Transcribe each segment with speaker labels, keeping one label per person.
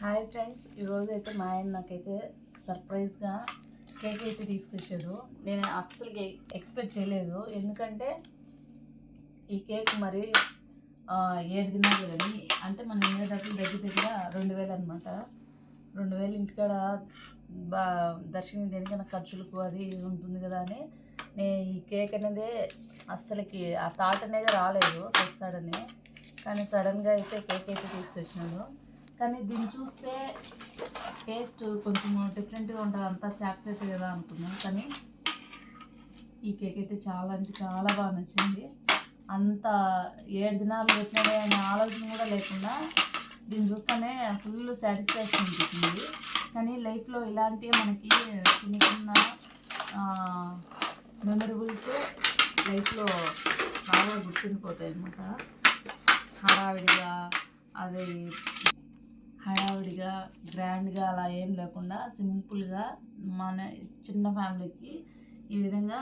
Speaker 1: Hi friends ఈరోజు అయితే మా ఆయన నాకైతే సర్ప్రైజ్గా కేక్ అయితే తీసుకొచ్చాడు. నేను అస్సలు ఎక్స్పెక్ట్ చేయలేదు. ఎందుకంటే ఈ కేక్ మరి ఏడు దినాలు కానీ అంటే మన ఇండియా డబ్బులు దగ్గర దగ్గర రెండు వేలు అనమాట రెండు వేలు ఇంటికాడ బా దర్శనం దేనికైనా ఖర్చులకు అది ఉంటుంది కదా అని నేను ఈ కేక్ అనేది అస్సలకి ఆ థాట్ అనేది రాలేదు తెస్తాడని కానీ సడన్గా అయితే కేక్ అయితే తీసుకొచ్చినాను కానీ దీన్ని చూస్తే టేస్ట్ కొంచెం డిఫరెంట్గా ఉంటుంది. అంతా చాక్లెట్ కదా అనుకున్నాం కానీ ఈ కేక్ అయితే చాలా అంటే చాలా బాగా నచ్చింది. అంత ఏడు దినాలు పెట్టినాడే అనే ఆలోచన కూడా లేకుండా దీన్ని చూస్తేనే ఫుల్ సాటిస్ఫాక్షన్ ఉంటుంది కానీ లైఫ్లో ఇలాంటివి మనకి చిన్న చిన్న మెమరబుల్స్ లైఫ్లో బాగా గుర్తుండిపోతాయి అనమాట హడావిడిగా అది హడావిడిగా గ్రాండ్గా అలా ఏం లేకుండా సింపుల్గా మన చిన్న ఫ్యామిలీకి ఈ విధంగా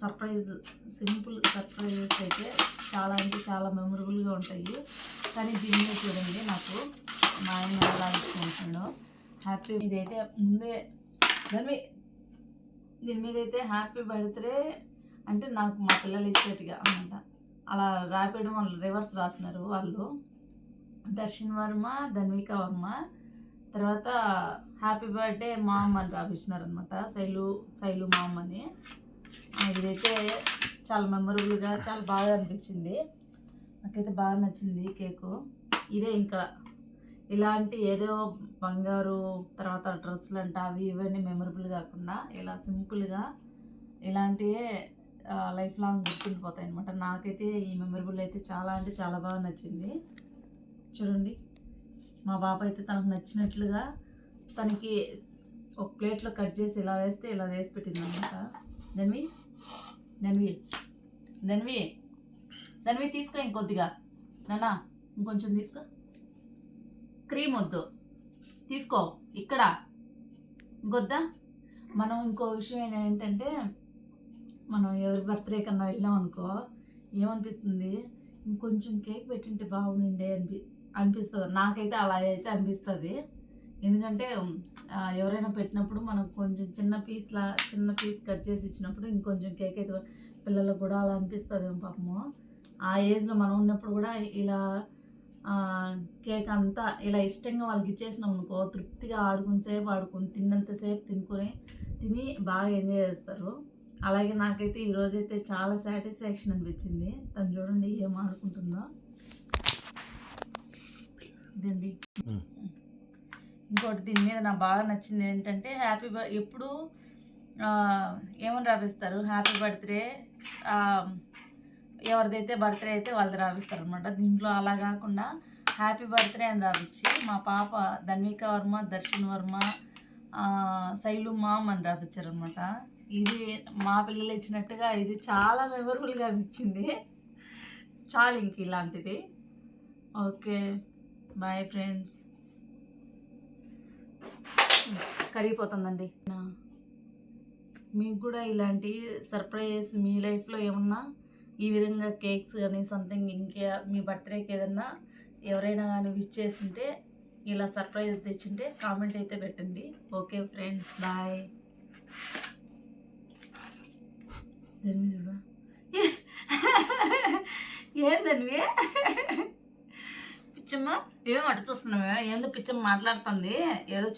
Speaker 1: సర్ప్రైజ్ సింపుల్ సర్ప్రైజెస్ అయితే చాలా అంటే చాలా మెమరబుల్గా ఉంటాయి. కానీ దీని చూడండి నాకు మా ఆయన ఎలా అనుకుంటున్నాడు. హ్యాపీ ఇదైతే ముందే దాని దీని మీద అయితే హ్యాపీ బర్త్డే అంటే నాకు మా పిల్లలు ఇచ్చేట్టుగా అనమాట అలా రాయడం వాళ్ళు రివర్స్ రాసినారు వాళ్ళు. దర్శన్ వర్మ ధన్విక వర్మ. తర్వాత హ్యాపీ బర్త్డే మామ్ అని రాపించినారు అనమాట శైలు శైలు మామ్ అని. ఇదైతే చాలా మెమరబుల్గా చాలా బాగా అనిపించింది. నాకైతే బాగా నచ్చింది కేకు. ఇదే ఇంకా ఇలాంటి ఏదో బంగారు తర్వాత డ్రెస్సులు అంట అవి ఇవన్నీ మెమరబుల్ కాకుండా ఇలా సింపుల్గా ఇలాంటివే లైఫ్ లాంగ్ గుర్తుండిపోతాయి అనమాట నాకైతే ఈ మెమరబుల్ అయితే చాలా అంటే చాలా బాగా నచ్చింది. చూడండి. మా బాబు అయితే తనకు నచ్చినట్లుగా తనకి ఒక ప్లేట్లో కట్ చేసి ఇలా వేస్తే ఇలా వేసి పెట్టింది అనమాట ధన్వి ధన్వి ధన్వి ధన్వి తీసుకో ఇంకొద్దిగా. నానా ఇంకొంచెం తీసుకో. క్రీమ్ వద్దు. తీసుకో ఇక్కడ. ఇంకొద్దా? మనం ఇంకో విషయం ఏంటంటే మనం ఎవరి బర్త్డే కన్నా వెళ్ళాం అనుకో ఏమనిపిస్తుంది? ఇంకొంచెం కేక్ పెట్టింటే బాగుండే అనిపి అనిపిస్తుంది. నాకైతే అలా అయితే అనిపిస్తుంది. ఎందుకంటే ఎవరైనా పెట్టినప్పుడు మనం కొంచెం చిన్న పీస్లా చిన్న పీస్ కట్ చేసి ఇచ్చినప్పుడు ఇంకొంచెం కేక్ అయితే పిల్లలకు కూడా అలా అనిపిస్తుంది పాపము. ఆ ఏజ్లో మనం ఉన్నప్పుడు కూడా ఇలా కేక్ అంతా ఇలా ఇష్టంగా వాళ్ళకి ఇచ్చేసినాం అనుకో తృప్తిగా ఆడుకుని సేపు ఆడుకుని తిన్నంతసేపు తినుకొని తిని బాగా ఎంజాయ్ చేస్తారు. అలాగే నాకైతే ఈరోజైతే చాలా సాటిస్ఫాక్షన్ అనిపించింది. తను చూడండి ఏం ఆడుకుంటుందో. ఇదండి. ఇంకోటి దీని మీద నాకు బాగా నచ్చింది ఏంటంటే హ్యాపీ బర్ ఎప్పుడు ఏమని రాపిస్తారు? హ్యాపీ బర్త్డే ఎవరిదైతే బర్త్డే అయితే వాళ్ళది రాపిస్తారు అనమాట దీంట్లో అలా కాకుండా హ్యాపీ బర్త్డే అని రాపించి మా పాప ధన్విక వర్మ దర్శన్ వర్మ శైలు మామ్ అని రాపించారనమాట ఇది మా పిల్లలు ఇచ్చినట్టుగా ఇది చాలా మెమరబుల్గా అనిపించింది. చాలు ఇంక ఇలాంటిది. ఓకే. బాయ్ ఫ్రెండ్స్ కరిగిపోతుందండి. మీకు కూడా ఇలాంటి సర్ప్రైజ్ మీ లైఫ్లో ఏమన్నా ఈ విధంగా కేక్స్ కానీ సంథింగ్ ఇంకా మీ బర్త్డేకి ఏదన్నా ఎవరైనా కానీ విష్ చేసింటే ఇలా సర్ప్రైజ్ తెచ్చింటే కామెంట్ అయితే పెట్టండి. Okay friends. బాయ్ చూడ? ఏందన్వి పిచ్చమ్మ ఏం అటు చూస్తున్నావా ఏందో పిచ్చమ్మ మాట్లాడుతుంది. ఏదో